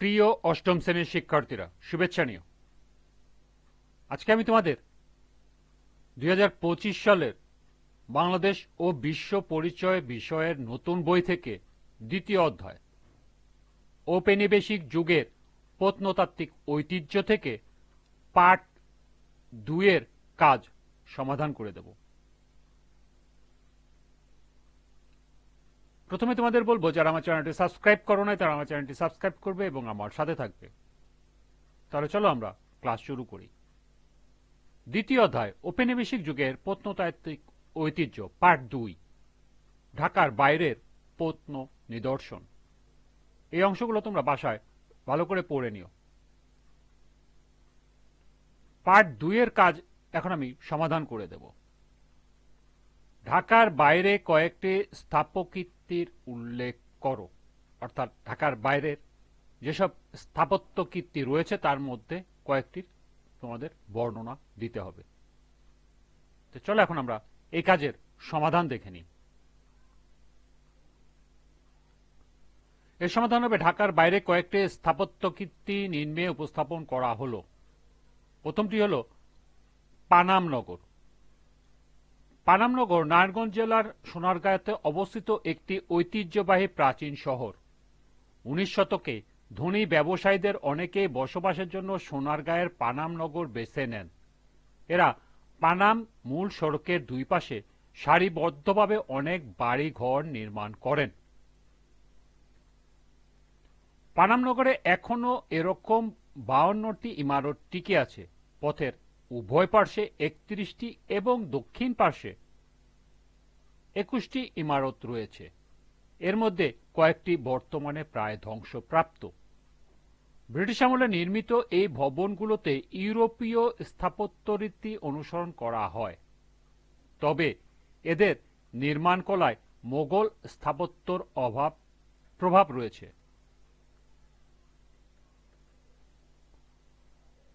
প্রিয় অষ্টম শ্রেণির শিক্ষার্থীরা, শুভেচ্ছা নিও। আজকে আমি তোমাদের দুই হাজার পঁচিশ সালের বাংলাদেশ ও বিশ্ব পরিচয় বিষয়ের নতুন বই থেকে দ্বিতীয় অধ্যায়, ঔপনিবেশিক যুগের প্রত্নতাত্ত্বিক ঐতিহ্য থেকে পাঠ দুইয়ের কাজ সমাধান করে দেব। প্রথমে তোমাদের বলব, যারা আমার চ্যানেলটি সাবস্ক্রাইব করো নাই, তারা আমার চ্যানেলটি সাবস্ক্রাইব করবে এবং আমার সাথে থাকবে। তাহলে চলো আমরা ক্লাস শুরু করি। দ্বিতীয় অধ্যায়, ঔপনিবেশিক যুগের প্রত্নতাত্ত্বিক ঐতিহ্য, পার্ট দুই, ঢাকার বাইরের প্রত্ন নিদর্শন। এই অংশগুলো তোমরা বাসায় ভালো করে পড়ে নিও। পার্ট দুইয়ের কাজ এখন আমি সমাধান করে দেব। ঢাকার বাইরে কয়েকটি স্থাপকীর্তির উল্লেখ করো। অর্থাৎ ঢাকার বাইরের যেসব স্থাপত্য কীর্তি রয়েছে, তার মধ্যে কয়েকটির তোমাদের বর্ণনা দিতে হবে। তো চলো এখন আমরা এই কাজের সমাধান দেখে নিই। এর সমাধান হবে, ঢাকার বাইরে কয়েকটি স্থাপত্য কীর্তি নিম্নে উপস্থাপন করা হলো। প্রথমটি হলো পানামনগর। পানামনগর, নারায়ণগঞ্জ জেলার সোনারগাঁওতে অবস্থিত একটি ঐতিহ্যবাহী প্রাচীন শহর। উনিশ শতকে ধনী ব্যবসায়ীদের অনেকেই বসবাসের জন্য সোনারগাঁয়ের পানামনগর বেছে নেন। এরা পানাম মূল সড়কের দুই পাশে সারিবদ্ধভাবে অনেক বাড়ি ঘর নির্মাণ করেন। পানামনগরে এখনও এরকম বাউন্নটি ইমারত টিকে আছে। পথের উভয় পার্শ্বে একত্রিশটি এবং দক্ষিণ পার্শ্বে একুশটি ইমারত রয়েছে। এর মধ্যে কয়েকটি বর্তমানে প্রায় ধ্বংসপ্রাপ্ত। ব্রিটিশ আমলে নির্মিত এই ভবনগুলোতে ইউরোপীয় স্থাপত্যরীতি অনুসরণ করা হয়। তবে এদের নির্মাণকলায় মোগল স্থাপত্যর অভাব, প্রভাব রয়েছে।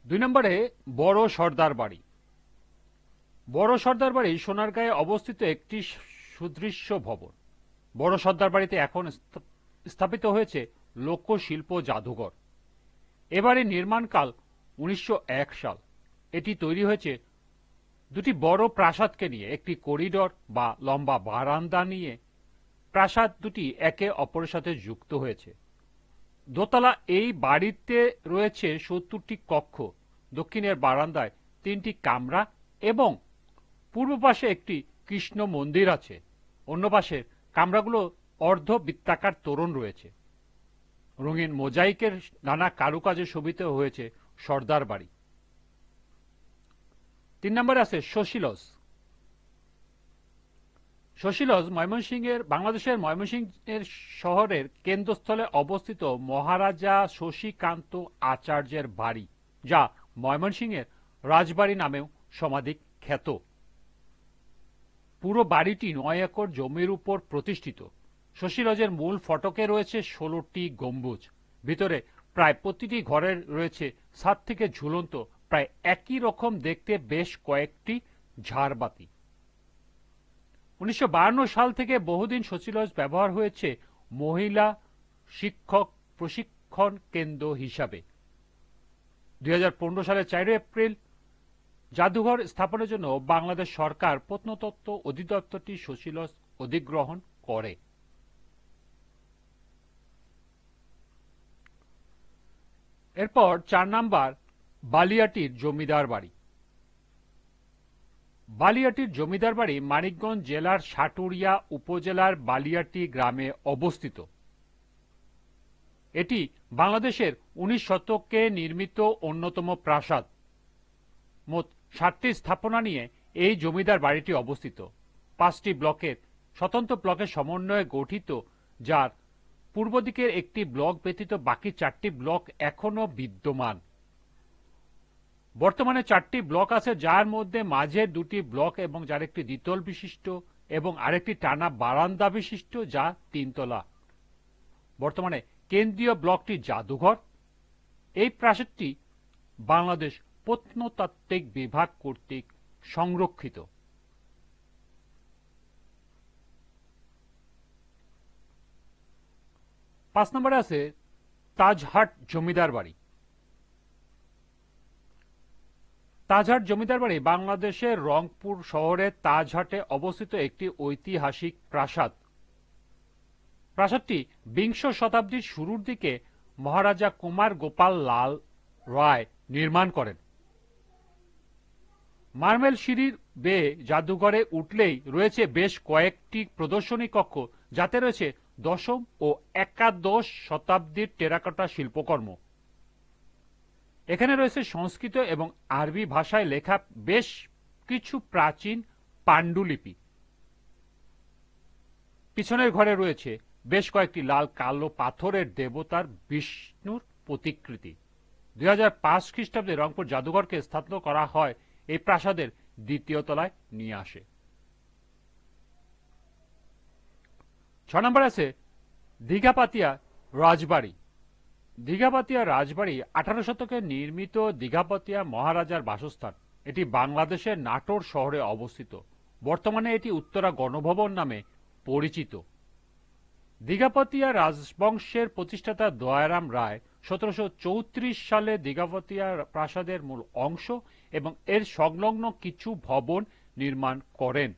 দুই নম্বরে বড় সর্দার বাড়ি। বড় সর্দার বাড়ি সোনারগাঁয়ে অবস্থিত একটি সুদৃশ্য ভবন। বড় সর্দার বাড়িতে এখন স্থাপিত হয়েছে লোকশিল্প জাদুঘর। এবারে নির্মাণকাল উনিশশো এক সাল। এটি তৈরি হয়েছে দুটি বড় প্রাসাদকে নিয়ে, একটি করিডর বা লম্বা বারান্দা নিয়ে। প্রাসাদ দুটি একে অপরের সাথে যুক্ত হয়েছে। দোতলা এই বাড়িতে রয়েছে সত্তরটি কক্ষ। দক্ষিণের বারান্দায় তিনটি কামরা এবং পূর্ব পাশে একটি কৃষ্ণ মন্দির আছে। অন্য পাশে কামরাগুলো অর্ধ বৃত্তাকার তোরণ রয়েছে। রঙিন মোজাইকের নানা কারুকাজে শোভিত হয়েছে সর্দার বাড়ি। তিন নম্বরে আছে শশীলস শশীলজ ময়মনসিংহের বাংলাদেশের ময়মনসিংহের শহরের কেন্দ্রস্থলে অবস্থিত মহারাজা শশীকান্ত আচার্যের বাড়ি, যা ময়মনসিংহের রাজবাড়ি নামেও সমাধিক খ্যাত। পুরো বাড়িটি নয় একর জমির উপর প্রতিষ্ঠিত। শশীলজের মূল ফটকে রয়েছে ষোলোটি গম্বুজ। ভিতরে প্রায় প্রতিটি ঘরের রয়েছে সাত থেকে ঝুলন্ত প্রায় একই রকম দেখতে বেশ কয়েকটি ঝাড়বাতি। উনিশশো সাল থেকে বহুদিন শশীলজ ব্যবহার হয়েছে মহিলা শিক্ষক প্রশিক্ষণ কেন্দ্র হিসাবে। দুই সালের চারই এপ্রিল জাদুঘর স্থাপনের জন্য বাংলাদেশ সরকার প্রত্নতত্ত্ব অধিদপ্তরটি শশীলজ অধিগ্রহণ করে। এরপর চার নাম্বার, বালিয়াটির জমিদার বাড়ি। বালিয়াটির জমিদার বাড়ি মানিকগঞ্জ জেলার সাটুরিয়া উপজেলার বালিয়াটি গ্রামে অবস্থিত। এটি বাংলাদেশের উনিশ শতকে নির্মিত অন্যতম প্রাসাদ। মোট ষাটটি স্থাপনা নিয়ে এই জমিদার বাড়িটি অবস্থিত। পাঁচটি ব্লকের, স্বতন্ত্র ব্লকের সমন্বয়ে গঠিত, যার পূর্ব দিকের একটি ব্লক ব্যতীত বাকি চারটি ব্লক এখনও বিদ্যমান। বর্তমানে চারটি ব্লক আছে, যার মধ্যে মাঝে দুটি ব্লক এবং যার একটি দ্বিতল বিশিষ্ট এবং আরেকটি টানা বারান্দা বিশিষ্ট, যা তিনতলা। বর্তমানে কেন্দ্রীয় ব্লকটি জাদুঘর। এই প্রাসাদটি বাংলাদেশ প্রত্নতাত্ত্বিক বিভাগ কর্তৃক সংরক্ষিত। পাঁচ নম্বরে আছে তাজহাট জমিদার বাড়ি। তাজহাট জমিদার বাড়ি বাংলাদেশের রংপুর শহরের তাজহাটে অবস্থিত একটি ঐতিহাসিক প্রাসাদ। প্রাসাদটি বিংশ শতাব্দীর শুরুর দিকে মহারাজা কুমার গোপাল লাল রায় নির্মাণ করেন। মার্মেল সিঁড়ির বেয়ে জাদুঘরে উঠলেই রয়েছে বেশ কয়েকটি প্রদর্শনী কক্ষ, যাতে রয়েছে দশম ও একাদশ শতাব্দীর টেরাকোটা শিল্পকর্ম। এখানে রয়েছে সংস্কৃত এবং আরবি ভাষায় লেখা বেশ কিছু প্রাচীন পাণ্ডুলিপি। পিছনের ঘরে রয়েছে বেশ কয়েকটি লাল কালো পাথরের দেবতার বিষ্ণুর প্রতিকৃতি। দুই হাজার পাঁচ খ্রিস্টাব্দে রংপুর জাদুঘরকে স্থাপন করা হয়, এই প্রাসাদের দ্বিতীয় তলায় নিয়ে আসে। ছ নম্বর আছে দীঘাপাতিয়া রাজবাড়ি। দীঘাপাতিয়া রাজবাড়ি আঠারো শতকে নির্মিত দীঘাপাতিয়া মহারাজার বাসস্থান। এটি বাংলাদেশের নাটোর শহরে অবস্থিত। বর্তমানে এটি উত্তরা গণভবন নামে পরিচিত। দীঘাপতিয়া রাজবংশের প্রতিষ্ঠাতা দয়ারাম রায় সতেরোশো চৌত্রিশ সালে দীঘাপতিয়া প্রাসাদের মূল অংশ এবং এর সংলগ্ন কিছু ভবন নির্মাণ করেন।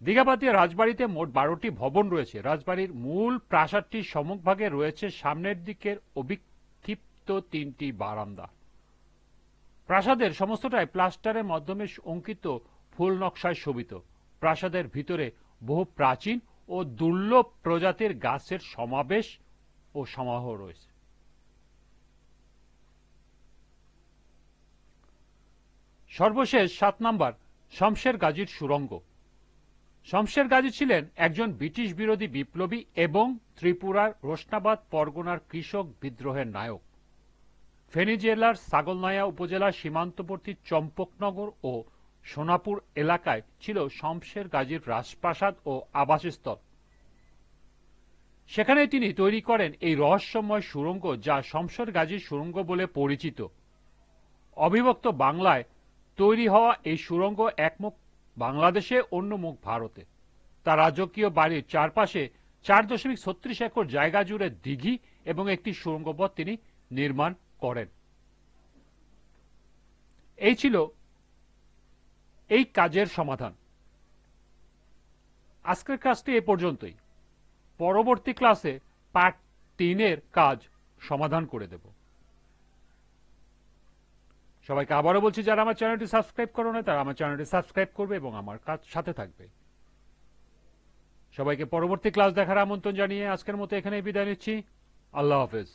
দীঘাপাতিয়া রাজবাড়িতে মোট বারোটি ভবন রয়েছে। রাজবাড়ির মূল প্রাসাদটির সম্মুখভাগে রয়েছে সামনের দিকের অবিক্ষিপ্ত তিনটি বারান্দা। প্রাসাদের সমস্তটাই প্লাস্টারের মাধ্যমে অঙ্কিত ফুল নকশায় শোভিত। প্রাসাদের ভিতরে বহু প্রাচীন ও দুর্লভ প্রজাতির গাছের সমাবেশ ও সমাহ রয়েছে। সর্বশেষ সাত নাম্বার, শমশের গাজীর সুরঙ্গ। শমশের গাজী ছিলেন একজন ব্রিটিশ বিরোধী বিপ্লবী এবং ত্রিপুরার রোশনাবাদ পরগনার কৃষক বিদ্রোহের নায়ক। ফেনী জেলার ছাগলনাইয়া উপজেলার সীমান্তবর্তী চম্পকনগর ও সোনাপুর এলাকায় ছিল শমশের গাজীর রাজপ্রাসাদ ও আবাসস্থল। সেখানে তিনি তৈরি করেন এই রহস্যময় সুড়ঙ্গ যা শমশের গাজীর সুড়ঙ্গ বলে পরিচিত। অবিভক্ত বাংলায় তৈরি হওয়া এই সুড়ঙ্গ একমুখ বাংলাদেশে, অন্য মুখ ভারতে। তার রাজকীয় বাড়ির চারপাশে চার দশমিক ছত্রিশ একর জায়গা জুড়ে দিঘি এবং একটি সুড়ঙ্গপথ তিনি নির্মাণ করেন। এই ছিল এই কাজের সমাধান। আজকের কাজটি এ পর্যন্তই। পরবর্তী ক্লাসে পার্ট তিনের কাজ সমাধান করে দেব। সবাইকে আবারও বলছি, যারা আমার চ্যানেলটি সাবস্ক্রাইব করো না তারা আমার চ্যানেলটি সাবস্ক্রাইব করবে এবং আমার কাজ সাথে থাকবে। সবাইকে পরবর্তী ক্লাস দেখার আমন্ত্রণ জানিয়ে আজকের মতো এখানে বিদায় নিচ্ছি। আল্লাহ হাফেজ।